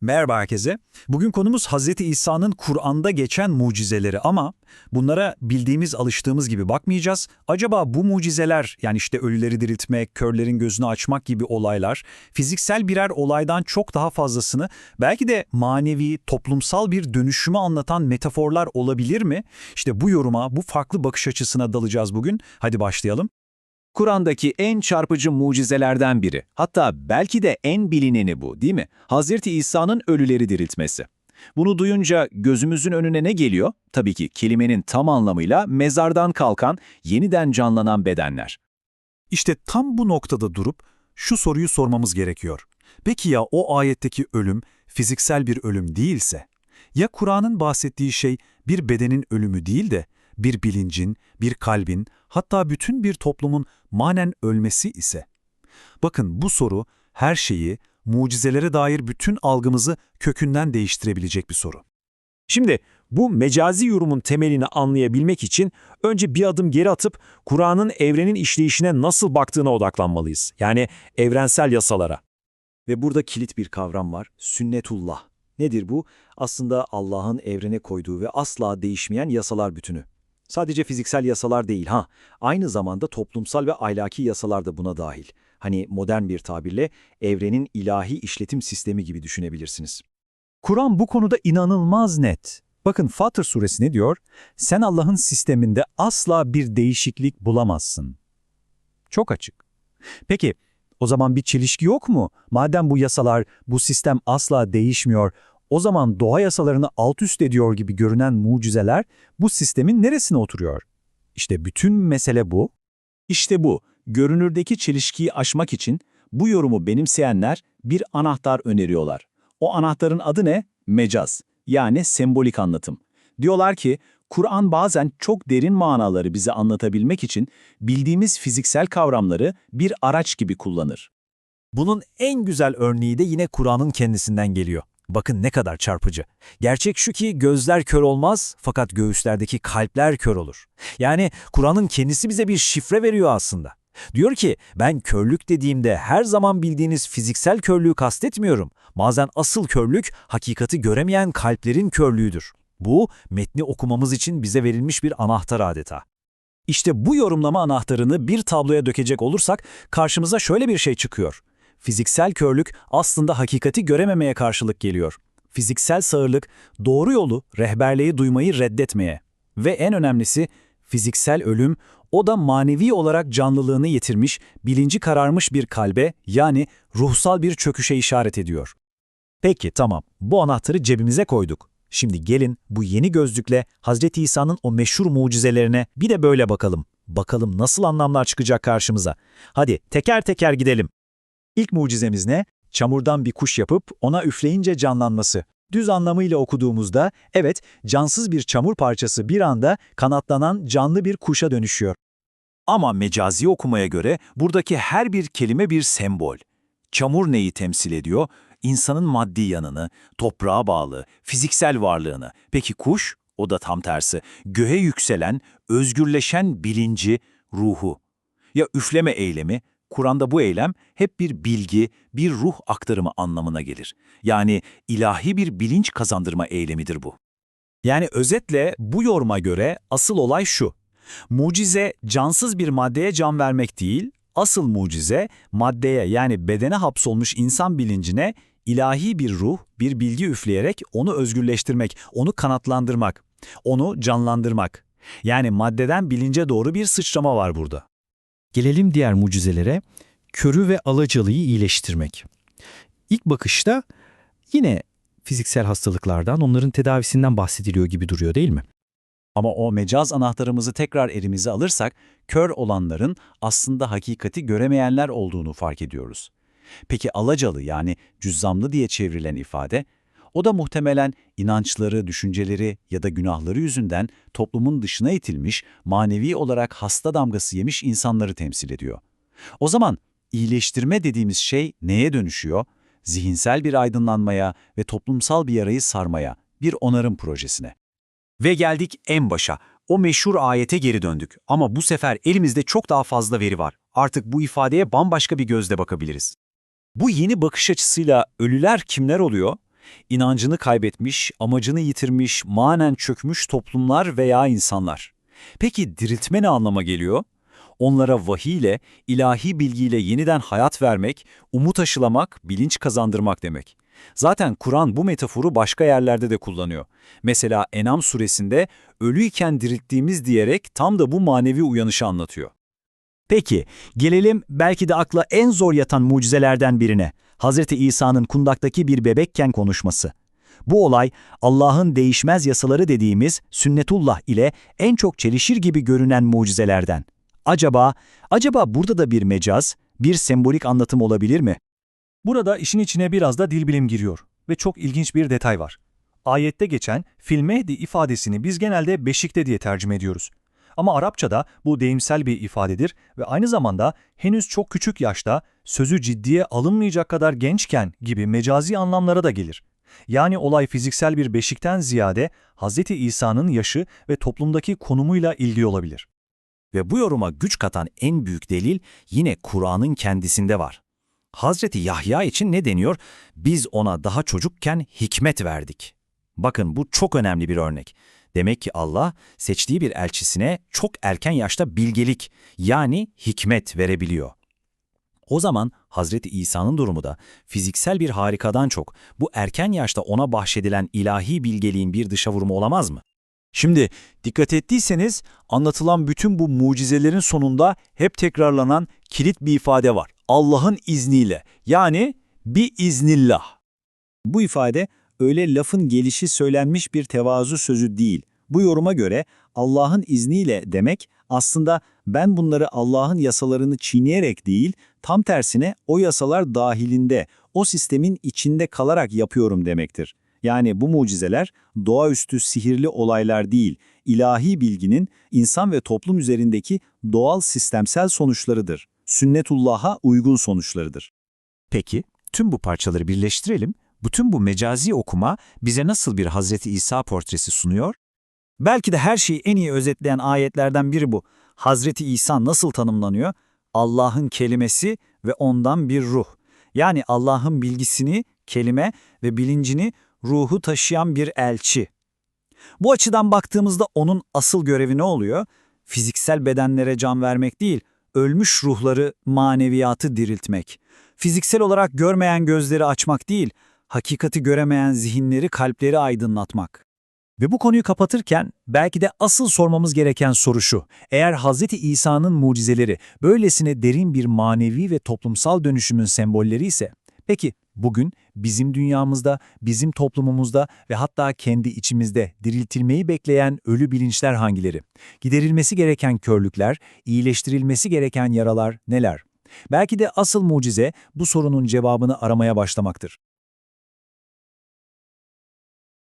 Merhaba herkese. Bugün konumuz Hz. İsa'nın Kur'an'da geçen mucizeleri ama bunlara bildiğimiz, alıştığımız gibi bakmayacağız. Acaba bu mucizeler, yani işte ölüleri diriltmek, körlerin gözünü açmak gibi olaylar, fiziksel birer olaydan çok daha fazlasını, belki de manevi, toplumsal bir dönüşümü anlatan metaforlar olabilir mi? İşte bu yoruma, bu farklı bakış açısına dalacağız bugün. Hadi başlayalım. Kur'an'daki en çarpıcı mucizelerden biri. Hatta belki de en bilineni bu değil mi? Hazreti İsa'nın ölüleri diriltmesi. Bunu duyunca gözümüzün önüne ne geliyor? Tabii ki kelimenin tam anlamıyla mezardan kalkan, yeniden canlanan bedenler. İşte tam bu noktada durup şu soruyu sormamız gerekiyor. Peki ya o ayetteki ölüm fiziksel bir ölüm değilse? Ya Kur'an'ın bahsettiği şey bir bedenin ölümü değil de bir bilincin, bir kalbin, hatta bütün bir toplumun manen ölmesi ise? Bakın bu soru her şeyi, mucizelere dair bütün algımızı kökünden değiştirebilecek bir soru. Şimdi bu mecazi yorumun temelini anlayabilmek için önce bir adım geri atıp Kur'an'ın evrenin işleyişine nasıl baktığına odaklanmalıyız. Yani evrensel yasalara. Ve burada kilit bir kavram var, sünnetullah. Nedir bu? Aslında Allah'ın evrene koyduğu ve asla değişmeyen yasalar bütünü. Sadece fiziksel yasalar değil ha, aynı zamanda toplumsal ve ahlaki yasalar da buna dahil. Hani modern bir tabirle evrenin ilahi işletim sistemi gibi düşünebilirsiniz. Kur'an bu konuda inanılmaz net. Bakın Fatır suresi ne diyor? Sen Allah'ın sisteminde asla bir değişiklik bulamazsın. Çok açık. Peki, o zaman bir çelişki yok mu? Madem bu yasalar, bu sistem asla değişmiyor, o zaman doğa yasalarını alt üst ediyor gibi görünen mucizeler bu sistemin neresine oturuyor? İşte bütün mesele bu. İşte bu, görünürdeki çelişkiyi aşmak için bu yorumu benimseyenler bir anahtar öneriyorlar. O anahtarın adı ne? Mecaz, yani sembolik anlatım. Diyorlar ki, Kur'an bazen çok derin manaları bize anlatabilmek için bildiğimiz fiziksel kavramları bir araç gibi kullanır. Bunun en güzel örneği de yine Kur'an'ın kendisinden geliyor. Bakın ne kadar çarpıcı. Gerçek şu ki gözler kör olmaz fakat göğüslerdeki kalpler kör olur. Yani Kur'an'ın kendisi bize bir şifre veriyor aslında. Diyor ki ben körlük dediğimde her zaman bildiğiniz fiziksel körlüğü kastetmiyorum. Bazen asıl körlük hakikati göremeyen kalplerin körlüğüdür. Bu metni okumamız için bize verilmiş bir anahtar adeta. İşte bu yorumlama anahtarını bir tabloya dökecek olursak karşımıza şöyle bir şey çıkıyor. Fiziksel körlük aslında hakikati görememeye karşılık geliyor. Fiziksel sağırlık doğru yolu, rehberliği duymayı reddetmeye. Ve en önemlisi fiziksel ölüm o da manevi olarak canlılığını yitirmiş, bilinci kararmış bir kalbe yani ruhsal bir çöküşe işaret ediyor. Peki tamam bu anahtarı cebimize koyduk. Şimdi gelin bu yeni gözlükle Hazreti İsa'nın o meşhur mucizelerine bir de böyle bakalım. Bakalım nasıl anlamlar çıkacak karşımıza. Hadi teker teker gidelim. İlk mucizemiz ne? Çamurdan bir kuş yapıp ona üfleyince canlanması. Düz anlamıyla okuduğumuzda evet cansız bir çamur parçası bir anda kanatlanan canlı bir kuşa dönüşüyor. Ama mecazi okumaya göre buradaki her bir kelime bir sembol. Çamur neyi temsil ediyor? İnsanın maddi yanını, toprağa bağlı, fiziksel varlığını. Peki kuş? O da tam tersi. Göğe yükselen, özgürleşen bilinci, ruhu. Ya üfleme eylemi? Kur'an'da bu eylem hep bir bilgi, bir ruh aktarımı anlamına gelir. Yani ilahi bir bilinç kazandırma eylemidir bu. Yani özetle bu yoruma göre asıl olay şu. Mucize cansız bir maddeye can vermek değil, asıl mucize maddeye yani bedene hapsolmuş insan bilincine ilahi bir ruh, bir bilgi üfleyerek onu özgürleştirmek, onu kanatlandırmak, onu canlandırmak. Yani maddeden bilince doğru bir sıçrama var burada. Gelelim diğer mucizelere. Körü ve alacalıyı iyileştirmek. İlk bakışta yine fiziksel hastalıklardan, onların tedavisinden bahsediliyor gibi duruyor değil mi? Ama o mecaz anahtarımızı tekrar elimize alırsak, kör olanların aslında hakikati göremeyenler olduğunu fark ediyoruz. Peki alacalı yani cüzzamlı diye çevrilen ifade, o da muhtemelen inançları, düşünceleri ya da günahları yüzünden toplumun dışına itilmiş, manevi olarak hasta damgası yemiş insanları temsil ediyor. O zaman iyileştirme dediğimiz şey neye dönüşüyor? Zihinsel bir aydınlanmaya ve toplumsal bir yarayı sarmaya, bir onarım projesine. Ve geldik en başa. O meşhur ayete geri döndük. Ama bu sefer elimizde çok daha fazla veri var. Artık bu ifadeye bambaşka bir gözle bakabiliriz. Bu yeni bakış açısıyla ölüler kimler oluyor? İnancını kaybetmiş, amacını yitirmiş, manen çökmüş toplumlar veya insanlar. Peki diriltme ne anlama geliyor? Onlara vahiy ile, ilahi bilgiyle yeniden hayat vermek, umut aşılamak, bilinç kazandırmak demek. Zaten Kur'an bu metaforu başka yerlerde de kullanıyor. Mesela Enam suresinde ölüyken dirilttiğimiz diyerek tam da bu manevi uyanışı anlatıyor. Peki, gelelim belki de akla en zor yatan mucizelerden birine. Hazreti İsa'nın kundaktaki bir bebekken konuşması. Bu olay Allah'ın değişmez yasaları dediğimiz sünnetullah ile en çok çelişir gibi görünen mucizelerden. Acaba, acaba burada da bir mecaz, bir sembolik anlatım olabilir mi? Burada işin içine biraz da dil bilim giriyor ve çok ilginç bir detay var. Ayette geçen fil mehdi ifadesini biz genelde beşikte diye tercüme ediyoruz. Ama Arapçada bu deyimsel bir ifadedir ve aynı zamanda henüz çok küçük yaşta sözü ciddiye alınmayacak kadar gençken gibi mecazi anlamlara da gelir. Yani olay fiziksel bir beşikten ziyade Hz. İsa'nın yaşı ve toplumdaki konumuyla ilgili olabilir. Ve bu yoruma güç katan en büyük delil yine Kur'an'ın kendisinde var. Hazreti Yahya için ne deniyor? Biz ona daha çocukken hikmet verdik. Bakın bu çok önemli bir örnek. Demek ki Allah seçtiği bir elçisine çok erken yaşta bilgelik yani hikmet verebiliyor. O zaman Hazreti İsa'nın durumu da fiziksel bir harikadan çok bu erken yaşta ona bahşedilen ilahi bilgeliğin bir dışa vurumu olamaz mı? Şimdi dikkat ettiyseniz anlatılan bütün bu mucizelerin sonunda hep tekrarlanan kilit bir ifade var. Allah'ın izniyle yani bir iznillah. Bu ifade öyle lafın gelişi söylenmiş bir tevazu sözü değil. Bu yoruma göre Allah'ın izniyle demek aslında ben bunları Allah'ın yasalarını çiğneyerek değil, tam tersine o yasalar dahilinde, o sistemin içinde kalarak yapıyorum demektir. Yani bu mucizeler doğaüstü sihirli olaylar değil, ilahi bilginin insan ve toplum üzerindeki doğal sistemsel sonuçlarıdır. Sünnetullah'a uygun sonuçlarıdır. Peki, tüm bu parçaları birleştirelim. Bütün bu mecazi okuma bize nasıl bir Hazreti İsa portresi sunuyor? Belki de her şeyi en iyi özetleyen ayetlerden biri bu. Hazreti İsa nasıl tanımlanıyor? Allah'ın kelimesi ve ondan bir ruh. Yani Allah'ın bilgisini, kelime ve bilincini ruhu taşıyan bir elçi. Bu açıdan baktığımızda onun asıl görevi ne oluyor? Fiziksel bedenlere can vermek değil, ölmüş ruhları, maneviyatı diriltmek. Fiziksel olarak görmeyen gözleri açmak değil, hakikati göremeyen zihinleri, kalpleri aydınlatmak. Ve bu konuyu kapatırken belki de asıl sormamız gereken soru şu. Eğer Hz. İsa'nın mucizeleri böylesine derin bir manevi ve toplumsal dönüşümün sembolleri ise, peki bugün bizim dünyamızda, bizim toplumumuzda ve hatta kendi içimizde diriltilmeyi bekleyen ölü bilinçler hangileri? Giderilmesi gereken körlükler, iyileştirilmesi gereken yaralar neler? Belki de asıl mucize bu sorunun cevabını aramaya başlamaktır.